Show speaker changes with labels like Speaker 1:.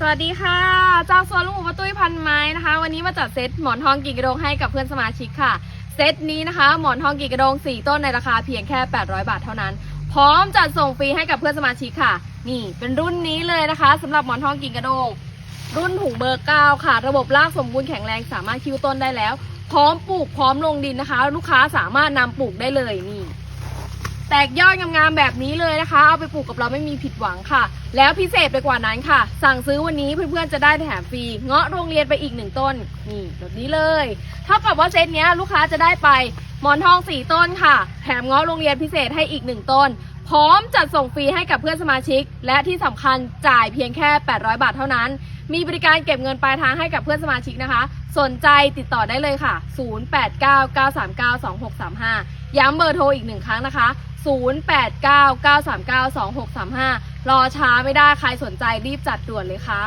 Speaker 1: สวัสดีค่ะ จากสวนลุงหมูปตุ้ยพันไม้นะคะ วันนี้มาจัดเซตหมอนทองกิ่งกระโดงให้กับเพื่อนสมาชิกค่ะ เซตนี้นะคะ หมอนทองกิ่งกระโดง 4 ต้นในราคาเพียงแค่ 800 บาทเท่านั้น พร้อมจัดส่งฟรีให้กับเพื่อนสมาชิกค่ะ นี่เป็นรุ่นนี้เลยนะคะสำหรับหมอนทองกิ่งกระโดง รุ่นถุงเบอร์ 9 ค่ะ ระบบรากสมบูรณ์แข็งแรงสามารถคิวต้นได้แล้ว พร้อมปลูกพร้อมลงดินนะคะ ลูกค้าสามารถนำปลูกได้เลยนี่ แตกยอดงามๆแบบนี้เลยนะคะ เอาไปปลูกกับเราไม่มีผิดหวังค่ะ แล้วพิเศษไปกว่านั้นค่ะ สั่งซื้อวันนี้เพื่อนๆจะได้แถมฟรีเงาะโรงเรียนไปอีกหนึ่งต้นนี่แบบนี้เลยเท่ากับว่าเซตเนี้ยลูกค้าจะได้ไปหมอนทองสี่ต้นค่ะ แถมเงาะโรงเรียนพิเศษให้อีกหนึ่งต้น พร้อมจัดส่งฟรีให้กับเพื่อนสมาชิก และที่สำคัญจ่ายเพียงแค่ 800 บาทเท่านั้น มีบริการเก็บเงินปลายทางให้กับเพื่อนสมาชิกนะคะ สนใจติดต่อได้เลยค่ะ 0899392635 ย้ำเบอร์โทรอีกหนึ่งครั้งนะคะ 0899392635 รอช้าไม่ได้ใครสนใจรีบจัดด่วนเลยค่ะ